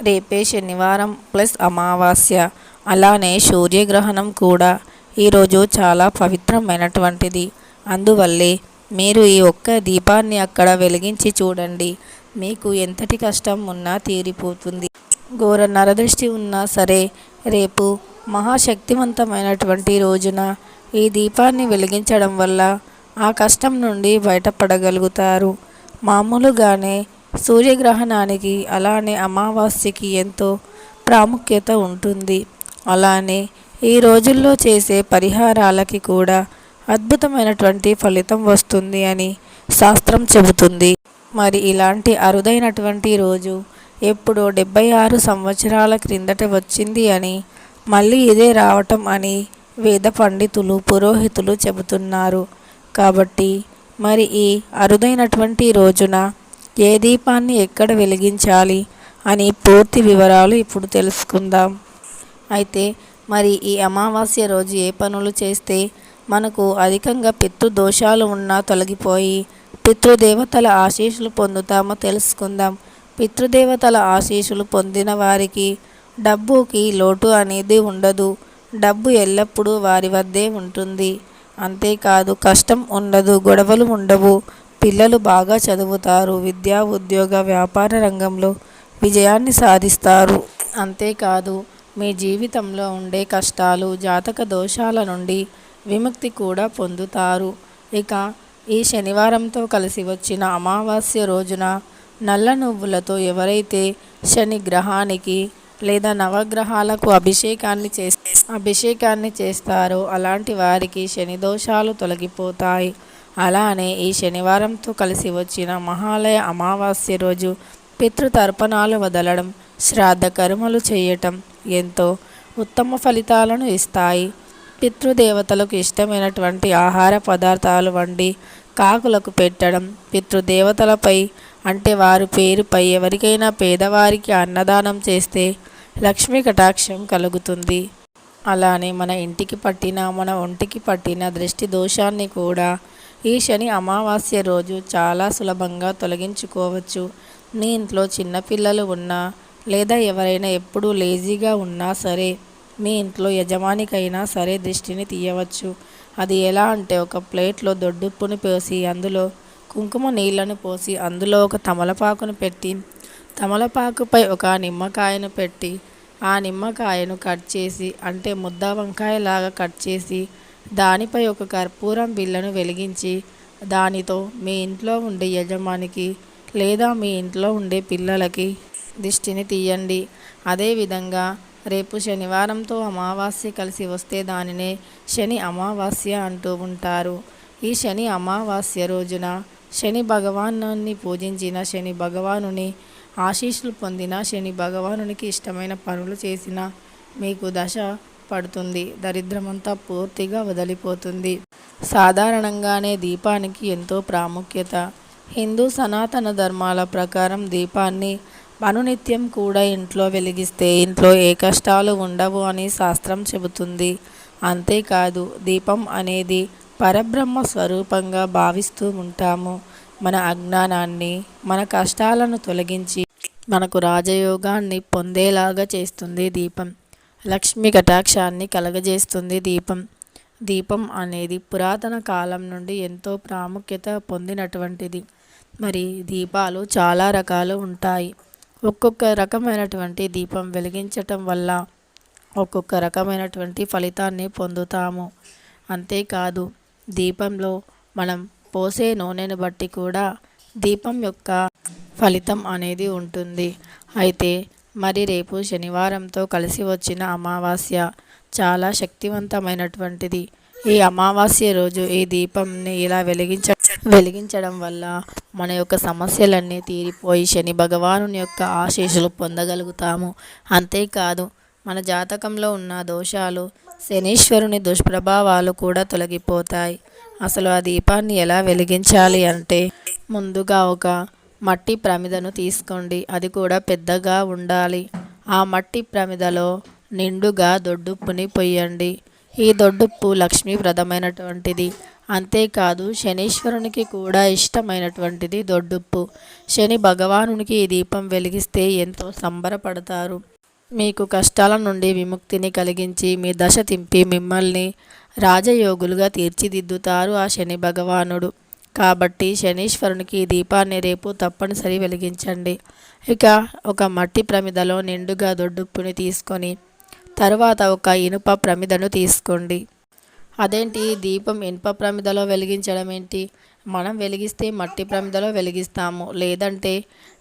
రేపే శనివారం ప్లస్ అమావాస్య. అలానే సూర్యగ్రహణం కూడా ఈరోజు చాలా పవిత్రమైనటువంటిది. అందువల్లే మీరు ఈ ఒక్క దీపాన్ని అక్కడ వెలిగించి చూడండి. మీకు ఎంతటి కష్టం ఉన్నా తీరిపోతుంది. ఘోర నరదృష్టి ఉన్నా సరే రేపు మహాశక్తివంతమైనటువంటి రోజున ఈ దీపాన్ని వెలిగించడం వల్ల ఆ కష్టం నుండి బయటపడగలుగుతారు. మామూలుగానే సూర్యగ్రహణానికి అలానే అమావాస్యకి ఎంతో ప్రాముఖ్యత ఉంటుంది. అలానే ఈ రోజుల్లో చేసే పరిహారాలకి కూడా అద్భుతమైనటువంటి ఫలితం వస్తుంది అని శాస్త్రం చెబుతుంది. మరి ఇలాంటి అరుదైనటువంటి రోజు ఎప్పుడో డెబ్బై ఆరు సంవత్సరాల క్రిందట వచ్చింది అని మళ్ళీ ఇదే రావటం అని వేద పండితులు పురోహితులు చెబుతున్నారు. కాబట్టి మరి ఈ అరుదైనటువంటి రోజున ఏ దీపాన్ని ఎక్కడ వెలిగించాలి అని పూర్తి వివరాలు ఇప్పుడు తెలుసుకుందాం. అయితే మరి ఈ అమావాస్య రోజు ఏ పనులు చేస్తే మనకు అధికంగా పితృ దోషాలు ఉన్నా తొలగిపోయి పితృదేవతల ఆశీస్సులు పొందుతామో తెలుసుకుందాం. పితృదేవతల ఆశీస్సులు పొందిన వారికి డబ్బుకి లోటు అనేది ఉండదు. డబ్బు ఎల్లప్పుడూ వారి వద్దే ఉంటుంది. అంతేకాదు కష్టం ఉండదు గొడవలు ఉండవు. పిల్లలు బాగా చదువుతారు విద్యా ఉద్యోగ వ్యాపార రంగంలో విజయాన్ని సాధిస్తారు. అంతేకాదు మీ జీవితంలో ఉండే కష్టాలు జాతక దోషాల నుండి విముక్తి కూడా పొందుతారు. ఇక ఈ శనివారంతో కలిసి వచ్చిన అమావాస్య రోజున నల్ల నువ్వులతో ఎవరైతే శని గ్రహానికి లేదా నవగ్రహాలకు అభిషేకాన్ని చే అభిషేకాన్ని చేస్తారో అలాంటి వారికి శని దోషాలు తొలగిపోతాయి. అలానే ఈ శనివారంతో కలిసి వచ్చిన మహాలయ అమావాస్య రోజు పితృతర్పణాలు వదలడం శ్రాద్ధ కర్మలు చేయటం ఎంతో ఉత్తమ ఫలితాలను ఇస్తాయి. పితృదేవతలకు ఇష్టమైనటువంటి ఆహార పదార్థాలు వండి కాకులకు పెట్టడం పితృదేవతలపై అంటే వారి పేరుపై ఎవరికైనా పేదవారికి అన్నదానం చేస్తే లక్ష్మీ కటాక్షం కలుగుతుంది. అలానే మన ఇంటికి పట్టిన మన ఒంటికి పట్టిన దృష్టి దోషాన్ని కూడా ఈ శని అమావాస్య రోజు చాలా సులభంగా తొలగించుకోవచ్చు. మీ ఇంట్లో చిన్నపిల్లలు ఉన్నా లేదా ఎవరైనా ఎప్పుడూ లేజీగా ఉన్నా సరే మీ ఇంట్లో యజమానికైనా సరే దృష్టిని తీయవచ్చు. అది ఎలా అంటే ఒక ప్లేట్లో దొడ్డుప్పుని పోసి అందులో కుంకుమ నీళ్ళను పోసి అందులో ఒక తమలపాకును పెట్టి తమలపాకుపై ఒక నిమ్మకాయను పెట్టి ఆ నిమ్మకాయను కట్ చేసి అంటే ముద్ద వంకాయలాగా కట్ చేసి దానిపై ఒక కర్పూరం బిళ్ళను వెలిగించి దానితో మీ ఇంట్లో ఉండే యజమానికి లేదా మీ ఇంట్లో ఉండే పిల్లలకి దిష్టిని తీయండి. అదేవిధంగా రేపు శనివారంతో అమావాస్య కలిసి వస్తే దానినే శని అమావాస్య అంటూ ఉంటారు. ఈ శని అమావాస్య రోజున శని భగవాను పూజించిన శని భగవానుని ఆశీస్సులు పొందిన శని భగవానునికి ఇష్టమైన పనులు చేసిన మీకు దశ పడుతుంది. దరిద్రమంతా పూర్తిగా వదిలిపోతుంది. సాధారణంగానే దీపానికి ఎంతో ప్రాముఖ్యత. హిందూ సనాతన ధర్మాల ప్రకారం దీపాన్ని అనునిత్యం కూడా ఇంట్లో వెలిగిస్తే ఇంట్లో ఏ కష్టాలు ఉండవు అని శాస్త్రం చెబుతుంది. అంతేకాదు దీపం అనేది పరబ్రహ్మ స్వరూపంగా భావిస్తూ ఉంటాము. మన అజ్ఞానాన్ని మన కష్టాలను తొలగించి మనకు రాజయోగాన్ని పొందేలాగా చేస్తుంది దీపం. లక్ష్మి కటాక్షాన్ని కలగజేస్తుంది దీపం. దీపం అనేది పురాతన కాలం నుండి ఎంతో ప్రాముఖ్యత పొందినటువంటిది. మరి దీపాలు చాలా రకాలు ఉంటాయి. ఒక్కొక్క రకమైనటువంటి దీపం వెలిగించటం వల్ల ఒక్కొక్క రకమైనటువంటి ఫలితాన్ని పొందుతాము. అంతేకాదు దీపంలో మనం పోసే నూనెను బట్టి కూడా దీపం యొక్క ఫలితం అనేది ఉంటుంది. అయితే మరి రేపు శనివారంతో కలిసి వచ్చిన అమావాస్య చాలా శక్తివంతమైనటువంటిది. ఈ అమావాస్య రోజు ఈ దీపంని ఇలా వెలిగించ వెలిగించడం వల్ల మన యొక్క సమస్యలన్నీ తీరిపోయి శని భగవాను యొక్క ఆశీస్సులు పొందగలుగుతాము. అంతేకాదు మన జాతకంలో ఉన్న దోషాలు శనీశ్వరుని దుష్ప్రభావాలు కూడా తొలగిపోతాయి. అసలు ఆ దీపాన్ని ఎలా వెలిగించాలి అంటే ముందుగా ఒక మట్టి ప్రమిదను తీసుకోండి. అది కూడా పెద్దగా ఉండాలి. ఆ మట్టి ప్రమిదలో నిండుగా దొడ్డుప్పుని పొయ్యండి. ఈ దొడ్డుప్పు లక్ష్మీప్రదమైనటువంటిది. అంతేకాదు శనీశ్వరునికి కూడా ఇష్టమైనటువంటిది దొడ్డుప్పు. శని భగవానునికి ఈ దీపం వెలిగిస్తే ఎంతో సంబరపడతారు. మీకు కష్టాల నుండి విముక్తిని కలిగించి మీ దశ తింపి మిమ్మల్ని రాజయోగులుగా తీర్చిదిద్దుతారు ఆ శని భగవానుడు. కాబట్టి శనీశ్వరునికి దీపాన్ని రేపు తప్పనిసరి వెలిగించండి. ఇక ఒక మట్టి ప్రమిదలో నిండుగా దొడ్డుప్పుని తీసుకొని తర్వాత ఒక ఇనుప ప్రమిదను తీసుకోండి. అదేంటి? దీపం ఇనుప ప్రమిదలో వెలిగించడం ఏంటి? మనం వెలిగిస్తే మట్టి ప్రమిదలో వెలిగిస్తాము. లేదంటే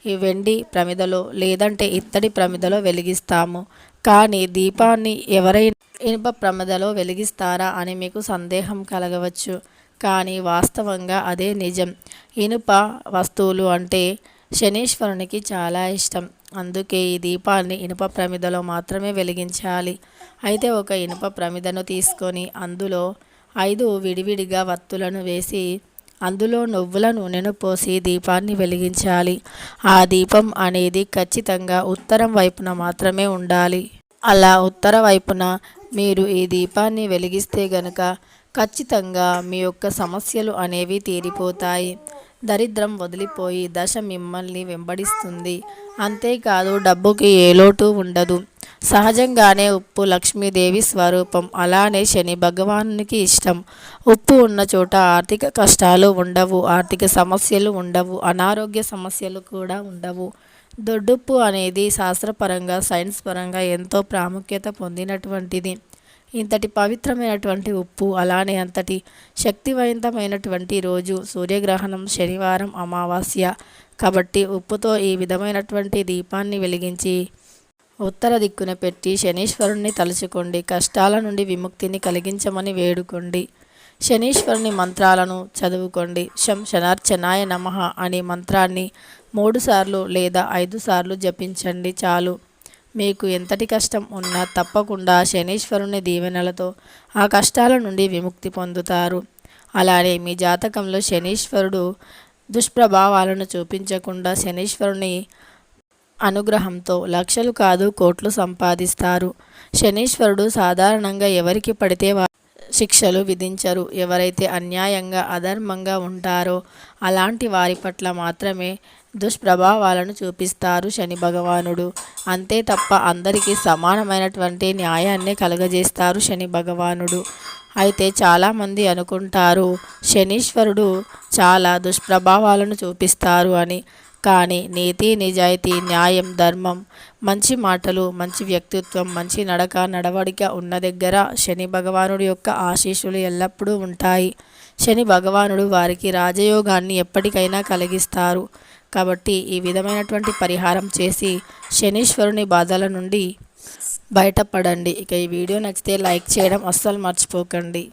ఈ వెండి ప్రమిదలో లేదంటే ఇత్తడి ప్రమిదలో వెలిగిస్తాము. కానీ దీపాన్ని ఎవరైనా ఇనుప ప్రమిదలో వెలిగిస్తారా అని మీకు సందేహం కలగవచ్చు. కానీ వాస్తవంగా అదే నిజం. ఇనుప వస్తువులు అంటే శనీశ్వరునికి చాలా ఇష్టం. అందుకే ఈ దీపాన్ని ఇనుప ప్రమిదలో మాత్రమే వెలిగించాలి. అయితే ఒక ఇనుప ప్రమిదను తీసుకొని అందులో ఐదు విడివిడిగా వత్తులను వేసి అందులో నువ్వుల నూనెను పోసి దీపాన్ని వెలిగించాలి. ఆ దీపం అనేది ఖచ్చితంగా ఉత్తరం వైపున మాత్రమే ఉండాలి. అలా ఉత్తర వైపున మీరు ఈ దీపాన్ని వెలిగిస్తే గనుక ఖచ్చితంగా మీ యొక్క సమస్యలు అనేవి తీరిపోతాయి. దరిద్రం వదిలిపోయి దశ మిమ్మల్ని వెంబడిస్తుంది. అంతేకాదు డబ్బుకి ఏ లోటు ఉండదు. సహజంగానే ఉప్పు లక్ష్మీదేవి స్వరూపం. అలానే శని భగవానునికి ఇష్టం. ఉప్పు ఉన్న చోట ఆర్థిక కష్టాలు ఉండవు ఆర్థిక సమస్యలు ఉండవు అనారోగ్య సమస్యలు కూడా ఉండవు. దొడ్డుప్పు అనేది శాస్త్రపరంగా సైన్స్ పరంగా ఎంతో ప్రాముఖ్యత పొందినటువంటిది. ఇంతటి పవిత్రమైనటువంటి ఉప్పు అలానే అంతటి శక్తివంతమైనటువంటి రోజు సూర్యగ్రహణం శనివారం అమావాస్య. కాబట్టి ఉప్పుతో ఈ విధమైనటువంటి దీపాన్ని వెలిగించి ఉత్తర దిక్కున పెట్టి శనీశ్వరుణ్ణి తలుచుకోండి. కష్టాల నుండి విముక్తిని కలిగించమని వేడుకోండి. శనీశ్వరుని మంత్రాలను చదువుకోండి. శం శనార్చనాయ నమ అనే మంత్రాన్ని మూడుసార్లు లేదా ఐదు సార్లు జపించండి చాలు. మీకు ఎంతటి కష్టం ఉన్నా తప్పకుండా శనీశ్వరుని దీవెనలతో ఆ కష్టాల నుండి విముక్తి పొందుతారు. అలానే మీ జాతకంలో శనీశ్వరుడు దుష్ప్రభావాలను చూపించకుండా శనీశ్వరుని అనుగ్రహంతో లక్షలు కాదు కోట్లు సంపాదిస్తారు. శనీశ్వరుడు సాధారణంగా ఎవరికి పడితే శిక్షలు విధించరు. ఎవరైతే అన్యాయంగా అధర్మంగా ఉంటారో అలాంటి వారి పట్ల మాత్రమే దుష్ప్రభావాలను చూపిస్తారు శని భగవానుడు. అంతే తప్ప అందరికీ సమానమైనటువంటి న్యాయాన్ని కలుగజేస్తారు శని భగవానుడు. అయితే చాలామంది అనుకుంటారు శనీశ్వరుడు చాలా దుష్ప్రభావాలను చూపిస్తారు అని. కానీ నీతి నిజాయితీ న్యాయం ధర్మం మంచి మాటలు మంచి వ్యక్తిత్వం మంచి నడక నడవడిక ఉన్న దగ్గర శని భగవానుడి యొక్క ఆశీస్సులు ఎల్లప్పుడూ ఉంటాయి. శని భగవానుడు వారికి రాజయోగాన్ని ఎప్పటికైనా కలిగిస్తారు. కాబట్టి ఈ విధమైనటువంటి పరిహారం చేసి శనీశ్వరుని బాధల నుండి బయటపడండి. ఇక ఈ వీడియో నచ్చితే లైక్ చేయడం అస్సలు మర్చిపోకండి.